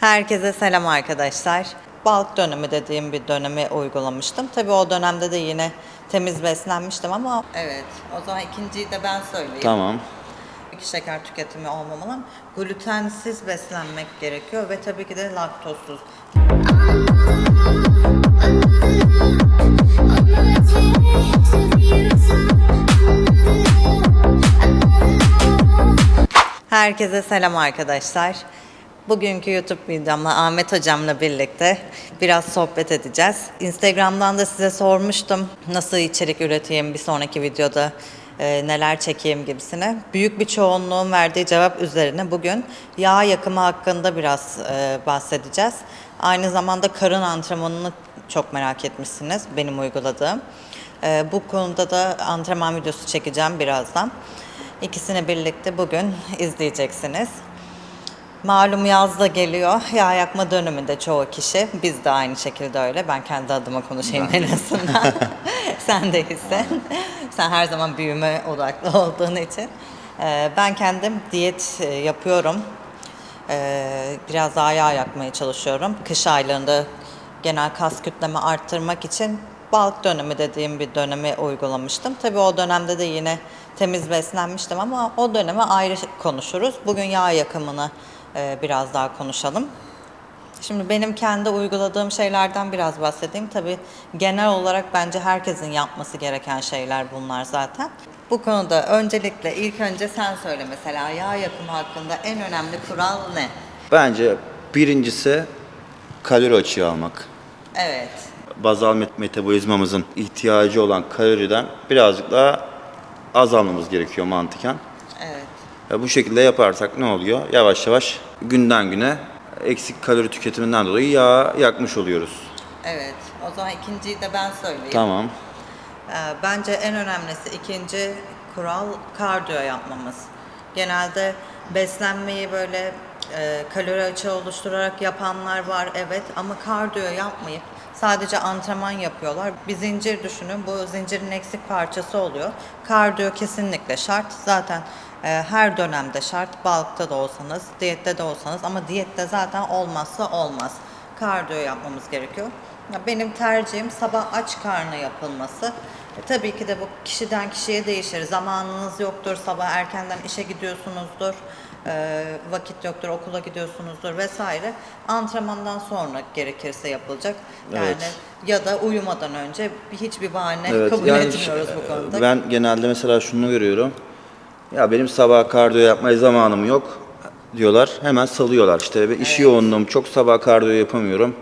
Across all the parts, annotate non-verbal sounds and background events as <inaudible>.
Herkese selam arkadaşlar. Balk dönemi dediğim bir dönemi uygulamıştım. Tabii o dönemde de yine temiz beslenmiştim ama... Evet, o zaman ikinciyi de ben söyleyeyim. Tamam. Şeker tüketimi olmamalı ama glutensiz beslenmek gerekiyor ve tabii ki de laktozsuz. Herkese selam arkadaşlar. Bugünkü YouTube videomla Ahmet Hocam'la birlikte biraz sohbet edeceğiz. Instagram'dan da size sormuştum nasıl içerik üreteyim bir sonraki videoda e, neler çekeyim gibisine. Büyük bir çoğunluğun verdiği cevap üzerine bugün yağ yakımı hakkında biraz e, bahsedeceğiz. Aynı zamanda karın antrenmanını çok merak etmişsiniz benim uyguladığım. E, bu konuda da antrenman videosu çekeceğim birazdan. İkisini birlikte bugün izleyeceksiniz. Malum yaz da geliyor. Yağ yakma döneminde çoğu kişi. Biz de aynı şekilde öyle. Ben kendi adıma konuşayım en azından. <laughs> Sen de hisset. Sen her zaman büyüme odaklı <laughs> olduğun için. Ee, ben kendim diyet e, yapıyorum. Ee, biraz daha yağ yakmaya çalışıyorum. Kış aylarında genel kas kütlemi arttırmak için balk dönemi dediğim bir dönemi uygulamıştım. Tabii o dönemde de yine temiz beslenmiştim ama o dönemi ayrı konuşuruz. Bugün yağ yakımını biraz daha konuşalım. Şimdi benim kendi uyguladığım şeylerden biraz bahsedeyim. Tabii genel olarak bence herkesin yapması gereken şeyler bunlar zaten. Bu konuda öncelikle ilk önce sen söyle mesela yağ yakımı hakkında en önemli kural ne? Bence birincisi kalori açığı almak. Evet. Bazal met- metabolizmamızın ihtiyacı olan kaloriden birazcık daha az almamız gerekiyor mantıken. E, bu şekilde yaparsak ne oluyor? Yavaş yavaş günden güne eksik kalori tüketiminden dolayı yağ yakmış oluyoruz. Evet. O zaman ikinciyi de ben söyleyeyim. Tamam. Ee, Bence en önemlisi ikinci kural kardiyo yapmamız. Genelde beslenmeyi böyle e, kalori açığı oluşturarak yapanlar var evet ama kardiyo yapmayıp sadece antrenman yapıyorlar. Bir zincir düşünün bu zincirin eksik parçası oluyor. Kardiyo kesinlikle şart. Zaten e, her dönemde şart. Balıkta da olsanız, diyette de olsanız ama diyette zaten olmazsa olmaz. Kardiyo yapmamız gerekiyor. Ya Benim tercihim sabah aç karnı yapılması. E, tabii ki de bu kişiden kişiye değişir. Zamanınız yoktur, sabah erkenden işe gidiyorsunuzdur, e, vakit yoktur, okula gidiyorsunuzdur vesaire. Antrenmandan sonra gerekirse yapılacak. Yani Evet. ya da uyumadan önce bir- hiçbir bahane Evet. kabul yani etmiyoruz bu konuda. Ben genelde mesela şunu görüyorum. Ya benim sabah kardiyo yapmaya zamanım yok diyorlar. Hemen salıyorlar. İşte bir iş yoğunluğum çok sabah kardiyo yapamıyorum.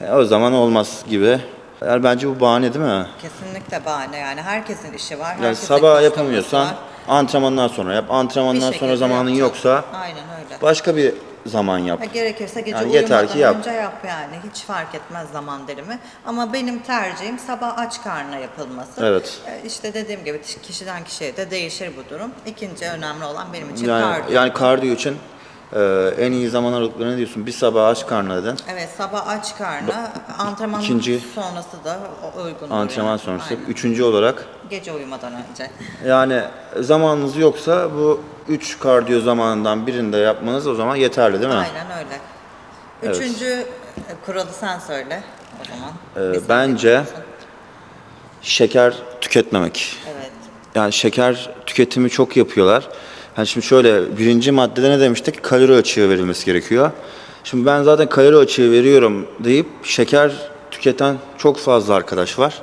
E, o zaman olmaz gibi. Yani bence bu bahane değil mi? Kesinlikle bahane yani herkesin işi var. Yani sabah yapamıyorsan var. Antrenmandan sonra yap. Bir Antrenmandan şekilde sonra zamanın yapacağız. yoksa Aynen öyle. başka bir zaman yap. Ha, gerekirse gece Yani uyumadan yeter ki yap. önce yap yani. Hiç fark etmez zaman dilimi. Ama benim tercihim sabah aç karnına yapılması. Evet. E, İşte dediğim gibi kişiden kişiye de değişir bu durum. İkinci önemli olan benim için Yani, kardiyo. yani kardiyo için e, en iyi zaman aralıkları ne diyorsun? Bir sabah aç karnı dedin. Evet sabah aç karnına antrenman İkinci- sonrası da uygun. Antrenman yani. sonrası. Aynen. Üçüncü olarak Gece uyumadan önce. yani zamanınız yoksa bu üç kardiyo zamanından birinde yapmanız o zaman yeterli değil mi? Aynen öyle. Evet. Üçüncü e, kuralı sen söyle o zaman. Ee, bence-. Şeker tüketmemek. Evet. Yani şeker tüketimi çok yapıyorlar. Yani şimdi şöyle birinci maddede ne demiştik? Kalori açığı verilmesi gerekiyor. Şimdi ben zaten kalori açığı veriyorum deyip şeker tüketen çok fazla arkadaş var.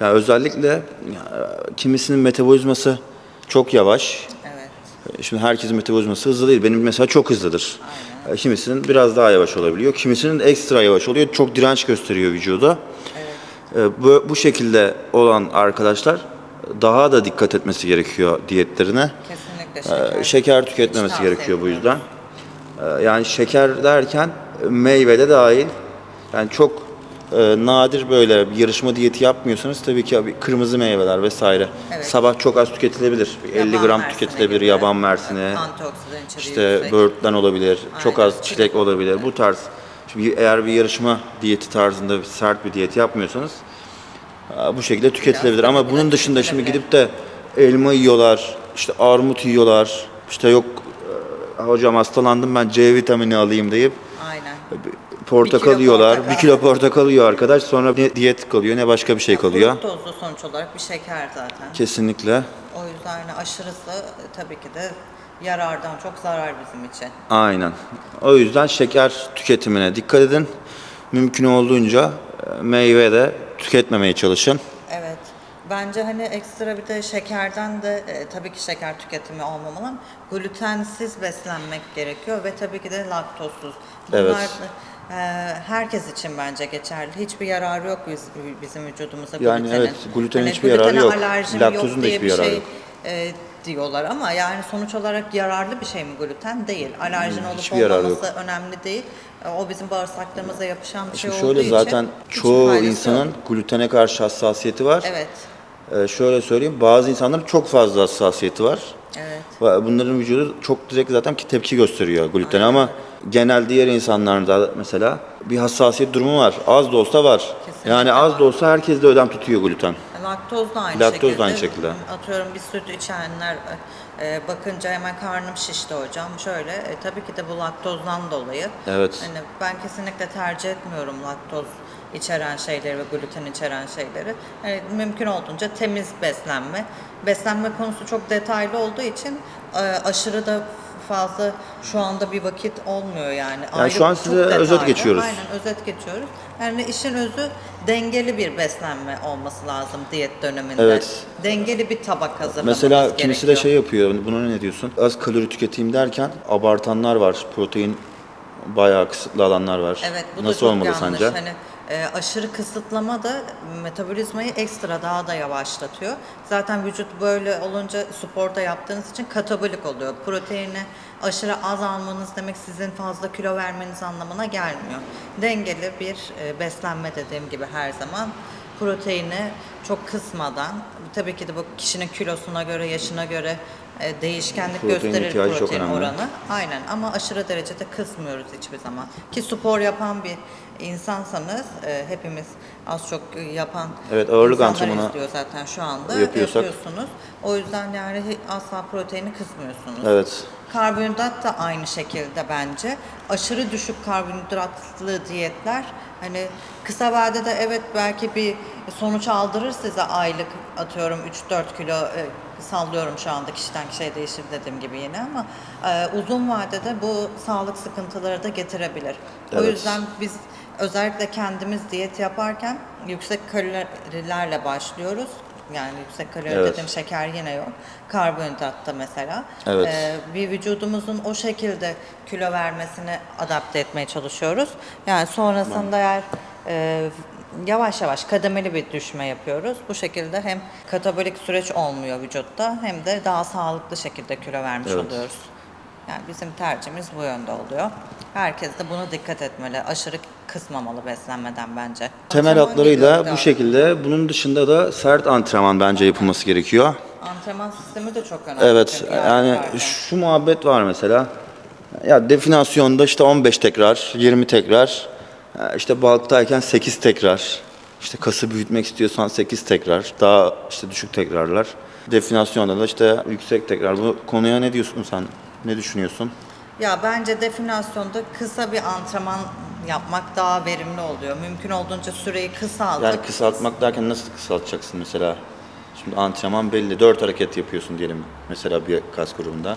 Yani özellikle ya, kimisinin metabolizması çok yavaş. Evet. Şimdi herkesin metabolizması hızlı değil. Benim mesela çok hızlıdır. E, Kimisinin biraz daha yavaş olabiliyor. Kimisinin ekstra yavaş oluyor. Çok direnç gösteriyor vücuda. E, Bu, bu şekilde olan arkadaşlar daha da dikkat etmesi gerekiyor diyetlerine. Kesinlikle E, şeker. Şeker Hiç tüketmemesi tavsiye gerekiyor bu yüzden. E, Yani şeker derken e, meyvede dahil. Yani çok e, nadir böyle bir yarışma diyeti yapmıyorsanız tabii ki abi kırmızı meyveler vesaire. Evet. Sabah çok az tüketilebilir. Bir 50 Yaban gram tüketilebilir. gibi. Yaban mersini. İşte böğürtlen olabilir, çok Aynen, az çilek olabilir. Bu tarz. Şimdi eğer bir yarışma diyeti tarzında bir sert bir diyet yapmıyorsanız aa, bu şekilde tüketilebilir. tabii Ama bunun dışında şimdi gidip de elma yiyorlar, işte armut yiyorlar, işte yok e, hocam hastalandım ben C vitamini alayım deyip Aynen. Portakal Bir yiyorlar. portakal. Bir kilo portakal yiyor arkadaş. Sonra ne diyet kalıyor ne başka bir şey kalıyor. Fruktozlu sonuç olarak bir şeker zaten. Kesinlikle. O yüzden hani aşırısı e, tabii ki de yarardan çok zarar bizim için. Aynen. O yüzden şeker tüketimine dikkat edin. Mümkün olduğunca e, meyve de tüketmemeye çalışın. Bence hani ekstra bir de şekerden de e, tabii ki şeker tüketimi olmamalı ama glutensiz beslenmek gerekiyor ve tabii ki de laktozsuz. Bunlar Evet. e, herkes için bence geçerli. Hiçbir yararı yok biz, bizim vücudumuza Yani glutenin. evet, glutenin Hani hiçbir yararı glutene yok. alerjim Laktozun yok da diye hiçbir bir yararı şey yok. e, diyorlar ama yani sonuç olarak yararlı bir şey mi gluten? Değil. Alerjin olup hiçbir yararı olmaması önemli değil. E, O bizim bağırsaklarımıza yapışan bir şey Şimdi olduğu şöyle için zaten hiçbir çoğu faydası insanın yok. glutene karşı hassasiyeti var. Evet. Ee, şöyle söyleyeyim bazı insanların çok fazla hassasiyeti var. Evet. Ve Bunların vücudu çok direkt zaten ki tepki gösteriyor glutene ama genel diğer insanlarda mesela bir hassasiyet durumu var. Az da olsa var. Kesinlikle yani az var. da olsa herkes de ödem tutuyor gluten. Laktoz da aynı Laktoz da şekilde. aynı şekilde. Atıyorum bir süt içenler e, bakınca hemen karnım şişti hocam. Şöyle e, tabii ki de bu laktozdan dolayı. Evet. Hani ben kesinlikle tercih etmiyorum laktoz içeren şeyleri ve gluten içeren şeyleri. Yani mümkün olduğunca temiz beslenme. Beslenme konusu çok detaylı olduğu için e, aşırı da fazla şu anda bir vakit olmuyor yani. Yani şu an size özet detaylı. geçiyoruz. Aynen özet geçiyoruz. Yani işin özü dengeli bir beslenme olması lazım diyet döneminde. Evet. Dengeli bir tabak hazırlamamız Mesela kimisi de şey yapıyor. Buna ne diyorsun? Az kalori tüketeyim derken abartanlar var. Protein bayağı kısıtlı alanlar var. Evet bu da Nasıl çok olmalı yanlış. sence? Hani e, aşırı kısıtlama da metabolizmayı ekstra daha da yavaşlatıyor. Zaten vücut böyle olunca sporda yaptığınız için katabolik oluyor. Proteini aşırı az almanız demek sizin fazla kilo vermeniz anlamına gelmiyor. Dengeli bir e, beslenme dediğim gibi her zaman proteini çok kısmadan tabii ki de bu kişinin kilosuna göre, yaşına göre e, değişkenlik Protein gösterir ihtiyacı çok protein önemli. oranı. Aynen ama aşırı derecede kısmıyoruz hiçbir zaman. Ki spor yapan bir insansanız e, hepimiz az çok yapan Evet, ağırlık insanlar antrenmanı izliyor zaten şu anda yapıyorsak- yapıyorsunuz. O yüzden yani hi- asla proteini kısmıyorsunuz. Evet. Karbonhidrat da aynı şekilde bence. Aşırı düşük karbonhidratlı diyetler hani kısa vadede evet belki bir sonuç aldırır size aylık atıyorum 3-4 kilo e, sallıyorum şu anda kişiden kişiye değişir dediğim gibi yine ama e, uzun vadede bu sağlık sıkıntıları da getirebilir. O Evet. yüzden biz özellikle kendimiz diyet yaparken yüksek kalorilerle başlıyoruz. Yani yüksek kalori Evet. dediğim şeker yine yok. Karbonhidratta mesela. Evet. Ee, bir vücudumuzun o şekilde kilo vermesini adapte etmeye çalışıyoruz. Yani sonrasında eğer e, yavaş yavaş kademeli bir düşme yapıyoruz. Bu şekilde hem katabolik süreç olmuyor vücutta hem de daha sağlıklı şekilde kilo vermiş Evet. oluyoruz. Yani bizim tercihimiz bu yönde oluyor. Herkes de buna dikkat etmeli. Aşırı kısmamalı beslenmeden bence. Temel Antrenman hatlarıyla bu şekilde. Bunun dışında da sert antrenman bence yapılması gerekiyor. Antrenman sistemi de çok önemli. Evet yani yargılarda. şu muhabbet var mesela. Ya definasyonda işte 15 tekrar, 20 tekrar, işte bulktayken 8 tekrar. İşte kası büyütmek istiyorsan 8 tekrar, daha işte düşük tekrarlar. Definasyonda da işte yüksek tekrar. Bu konuya ne diyorsun sen? Ne düşünüyorsun? Ya bence definasyonda kısa bir antrenman yapmak daha verimli oluyor. Mümkün olduğunca süreyi kısaltıp Yani kısaltmak derken nasıl kısaltacaksın mesela? Şimdi antrenman belli. 4 hareket yapıyorsun diyelim mesela bir kas grubunda.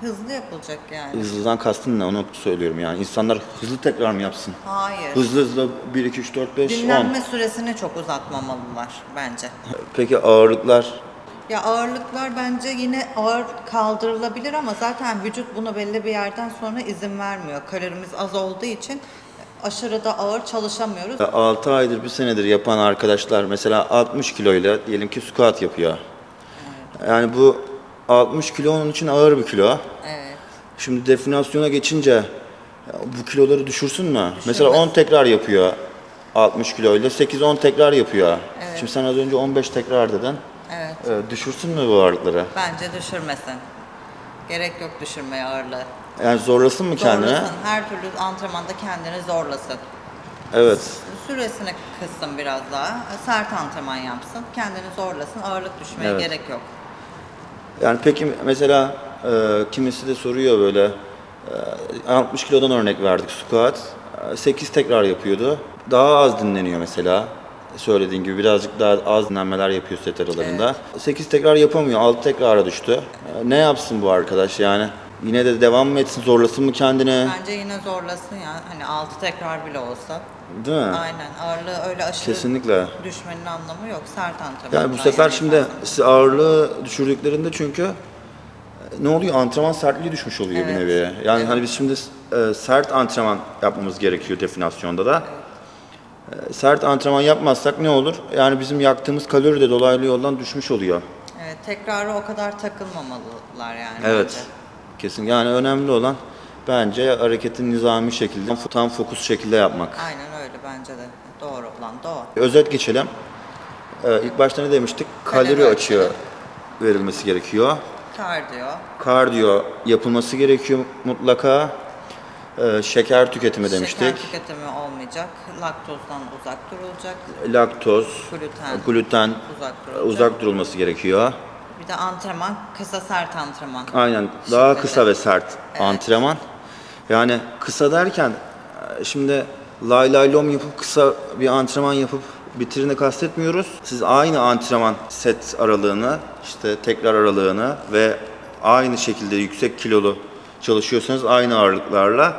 Hızlı yapılacak yani. Hızlıdan kastın ne onu söylüyorum yani. İnsanlar hızlı tekrar mı yapsın? Hayır. Hızlı hızlı 1, 2, 3, 4, 5, 10. Dinlenme süresini çok uzatmamalılar bence. Peki ağırlıklar? Ya ağırlıklar bence yine ağır kaldırılabilir ama zaten vücut bunu belli bir yerden sonra izin vermiyor. Kalorimiz az olduğu için aşırı da ağır çalışamıyoruz. 6 aydır, bir senedir yapan arkadaşlar mesela 60 kiloyla diyelim ki squat yapıyor. Yani bu 60 kilo onun için ağır bir kilo. Evet. Şimdi definasyona geçince ya bu kiloları düşürsün mü? Mesela 10 tekrar yapıyor 60 kiloyla 8-10 tekrar yapıyor. Şimdi sen az önce 15 tekrar dedin. Evet. Ee, düşürsün mü bu ağırlıkları? Bence düşürmesin. Gerek yok düşürmeye ağırlığı. Yani zorlasın mı kendine? Zorlasın. Her türlü antrenmanda kendini zorlasın. Evet. Süresini kıssın biraz daha. Sert antrenman yapsın. Kendini zorlasın. Ağırlık düşmeye Evet. gerek yok. Yani peki mesela e, kimisi de soruyor böyle Ee, 60 kilodan örnek verdik squat. 8 tekrar yapıyordu. Daha az dinleniyor mesela. Söylediğin gibi birazcık daha az dinlenmeler yapıyor set aralarında. 8 tekrar yapamıyor. 6 tekrara düştü. Ee, Ne yapsın bu arkadaş yani? Yine de devam mı etsin, zorlasın mı kendine? Bence yine zorlasın ya. Hani 6 tekrar bile olsa. Değil mi? Aynen. Ağırlığı öyle aşırı Kesinlikle. düşmenin anlamı yok. Sert antrenman. Yani bu sefer şimdi siz ağırlığı düşürdüklerinde çünkü e, ne oluyor? Antrenman sertliği düşmüş oluyor bir Evet. nevi. Yani hani biz şimdi e, sert antrenman yapmamız gerekiyor definasyonda da. E, sert antrenman yapmazsak ne olur? Yani bizim yaktığımız kalori de dolaylı yoldan düşmüş oluyor. Evet, tekrarı o kadar takılmamalılar yani. Evet. bence. Kesin. Yani önemli olan bence hareketin nizami şekilde, tam fokus şekilde yapmak. Aynen bence de. Doğru olan o. Özet geçelim. Ee, ilk başta ne demiştik? Kalori Kalori açığı. açığı verilmesi gerekiyor. Kardiyo. Kardiyo yapılması gerekiyor mutlaka. Ee, şeker tüketimi demiştik. Şeker tüketimi olmayacak. Laktozdan uzak durulacak. Laktoz, Gluten. gluten Uzak durulacak. uzak durulması gerekiyor. Bir de antrenman, kısa sert antrenman. Aynen. Daha Şeklinde. kısa ve sert antrenman. Yani kısa derken e, şimdi lay lay lom yapıp kısa bir antrenman yapıp bitirini kastetmiyoruz. Siz aynı antrenman set aralığını, işte tekrar aralığını ve aynı şekilde yüksek kilolu çalışıyorsanız aynı ağırlıklarla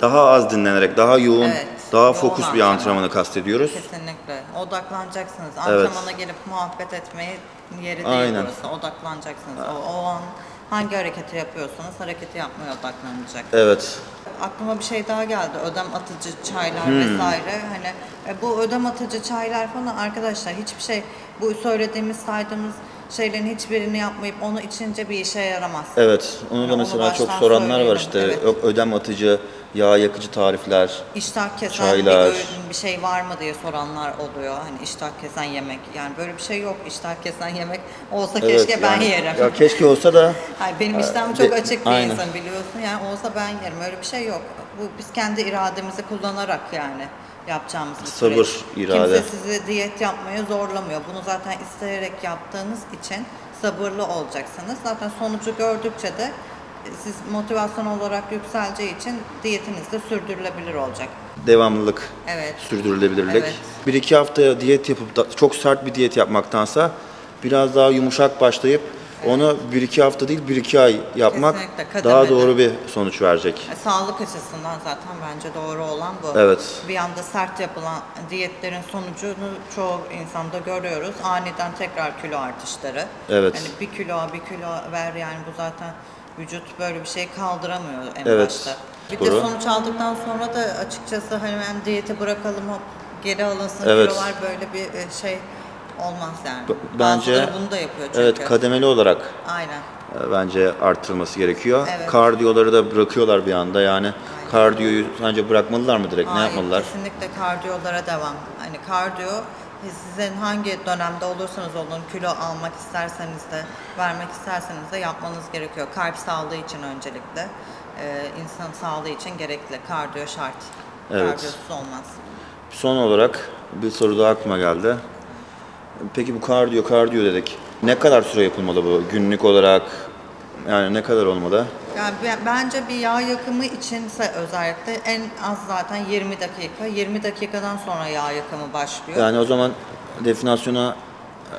daha az dinlenerek, daha yoğun, Evet, daha fokus bir antrenman. antrenmanı kastediyoruz. Kesinlikle. Odaklanacaksınız. Evet. Antrenmana gelip muhabbet etmeye yeri değil Aynen. burası. Odaklanacaksınız. O, o an hangi hareketi yapıyorsanız hareketi yapmaya odaklanacak. Evet. Aklıma bir şey daha geldi. Ödem atıcı çaylar Hmm. vesaire. Hani e, bu ödem atıcı çaylar falan arkadaşlar hiçbir şey bu söylediğimiz saydığımız şeylerin hiçbirini yapmayıp onu içince bir işe yaramaz. Evet. Onu da Onu mesela çok baştan soranlar var söyleyelim, işte. evet. Ödem atıcı, yağ yakıcı tarifler. İştah kesen Çaylar. bir öğün bir şey var mı diye soranlar oluyor. Hani iştah kesen yemek. Yani böyle bir şey yok. İştah kesen yemek olsa Evet, keşke ben yani- yerim. Ya keşke olsa da <laughs> Hayır, benim iştahım de- çok açık bir aynen. insan biliyorsun. Yani olsa ben yerim. Öyle bir şey yok. Bu biz kendi irademizi kullanarak yani yapacağımız bir Sabır, süreç. irade. Kimse sizi diyet yapmaya zorlamıyor. Bunu zaten isteyerek yaptığınız için sabırlı olacaksınız. Zaten sonucu gördükçe de e, siz motivasyon olarak yükseleceği için diyetiniz de sürdürülebilir olacak. devamlılık, Evet. sürdürülebilirlik. Evet. Bir iki hafta diyet yapıp da, çok sert bir diyet yapmaktansa biraz daha yumuşak başlayıp onu bir iki hafta değil bir iki ay yapmak Kesinlikle, kademeli. daha doğru bir sonuç verecek. E, Sağlık açısından zaten bence doğru olan bu. Evet. Bir anda sert yapılan diyetlerin sonucunu çoğu insanda görüyoruz. Aniden tekrar kilo artışları. Evet. Hani bir kilo bir kilo ver yani bu zaten vücut böyle bir şey kaldıramıyor en Evet, başta. Bir doğru. de sonuç aldıktan sonra da açıkçası hani hemen diyeti bırakalım hop geri alınsın Evet. kilolar böyle bir e, şey olmaz yani. B- Bence Bazıları bunu da yapıyor çünkü. evet kademeli olarak Aynen. e, bence artırılması gerekiyor. Evet. Kardiyoları da bırakıyorlar bir anda yani. Kardiyoyu sence bırakmalılar mı direkt? ne Hayır, yapmalılar? Kesinlikle kardiyolara devam. Hani kardiyo sizin hangi dönemde olursanız olun kilo almak isterseniz de vermek isterseniz de yapmanız gerekiyor. Kalp sağlığı için öncelikle. Ee, insan sağlığı için gerekli. Kardiyo şart. Evet. Kardiyosuz olmaz. Son olarak bir soru daha aklıma geldi. Peki bu kardiyo kardiyo dedik. Ne kadar süre yapılmalı bu günlük olarak? Yani ne kadar olmalı? Yani ben- bence bir yağ yakımı içinse özellikle en az zaten 20 dakika. 20 dakikadan sonra yağ yakımı başlıyor. Yani o zaman definasyona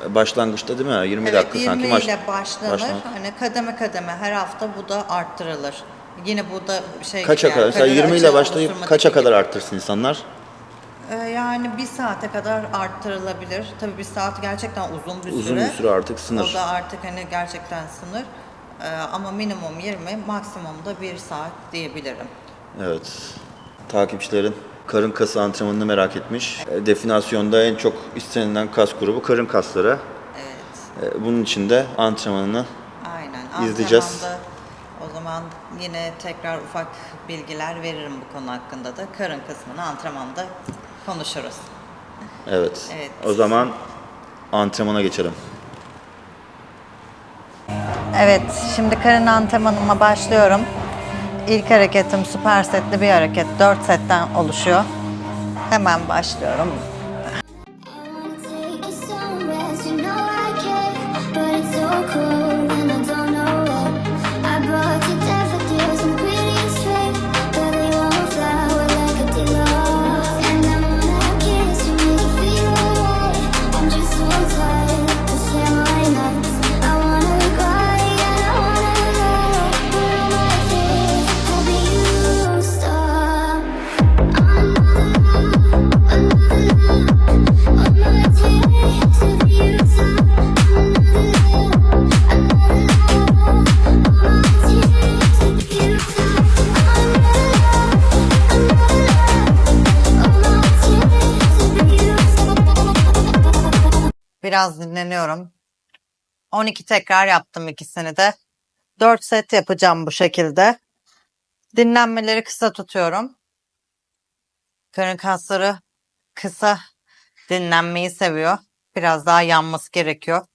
e, başlangıçta değil mi? 20 Evet, dakika 20 sanki baş- ile başlanır. başlan- Hani kademe kademe her hafta bu da arttırılır. Yine bu da şey Kaça gibi kadar? yani, Mesela kalori 20 ile başlayıp kaça gibi. kadar arttırsın insanlar? Ee, yani bir saate kadar arttırılabilir. Tabii bir saat gerçekten uzun bir Uzun süre. bir süre artık sınır. O da artık hani gerçekten sınır. Ee, ama minimum 20, maksimum da 1 saat diyebilirim. Evet. Takipçilerin karın kası antrenmanını merak etmiş. E, Definasyonda en çok istenilen kas grubu karın kasları. Evet. E, Bunun için de antrenmanını Aynen. İzleyeceğiz. Antrenmanda O zaman yine tekrar ufak bilgiler veririm bu konu hakkında da. Karın kısmını antrenmanda konuşuruz. evet. Evet. O zaman antrenmana geçelim. Evet, şimdi karın antrenmanıma başlıyorum. İlk hareketim süper setli bir hareket. 4 setten oluşuyor. Hemen başlıyorum. Biraz dinleniyorum. 12 tekrar yaptım ikisini de. 4 set yapacağım bu şekilde. Dinlenmeleri kısa tutuyorum. Karın kasları kısa dinlenmeyi seviyor. Biraz daha yanması gerekiyor.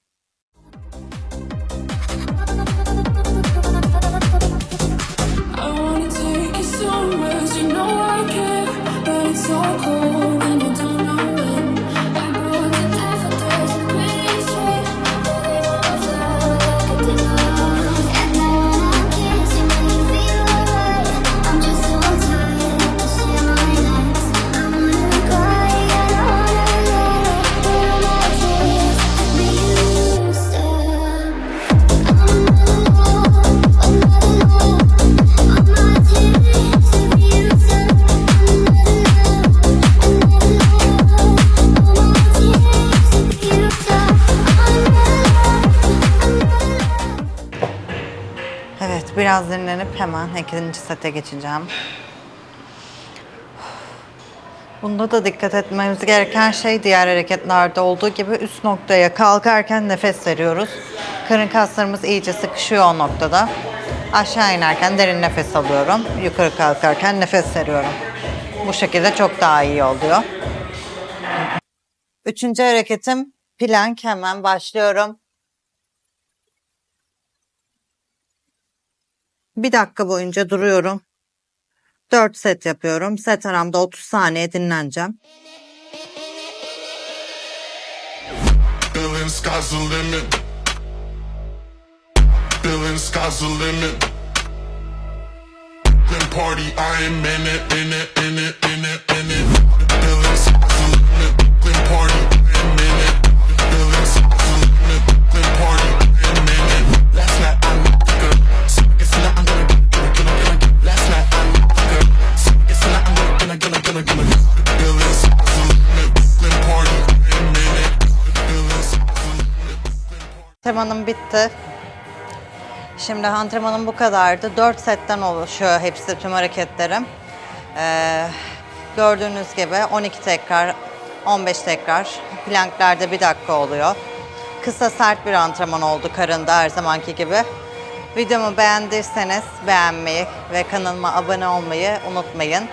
Biraz dinlenip hemen ikinci sete geçeceğim. Bunda da dikkat etmemiz gereken şey diğer hareketlerde olduğu gibi üst noktaya kalkarken nefes veriyoruz. Karın kaslarımız iyice sıkışıyor o noktada. Aşağı inerken derin nefes alıyorum. Yukarı kalkarken nefes veriyorum. Bu şekilde çok daha iyi oluyor. Üçüncü hareketim plank hemen başlıyorum. Bir dakika boyunca duruyorum. 4 set yapıyorum. Set aramda 30 saniye dinleneceğim. Feeling sky's the limit. Feeling sky's the limit. Then party, I am in it, in it, in it, in it, Antrenmanım bitti. Şimdi antrenmanım bu kadardı. 4 setten oluşuyor hepsi tüm hareketlerim. Ee, gördüğünüz gibi 12 tekrar, 15 tekrar. Planklerde bir dakika oluyor. Kısa sert bir antrenman oldu karında her zamanki gibi. Videomu beğendiyseniz beğenmeyi ve kanalıma abone olmayı unutmayın.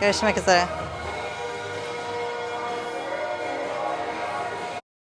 Görüşmek üzere.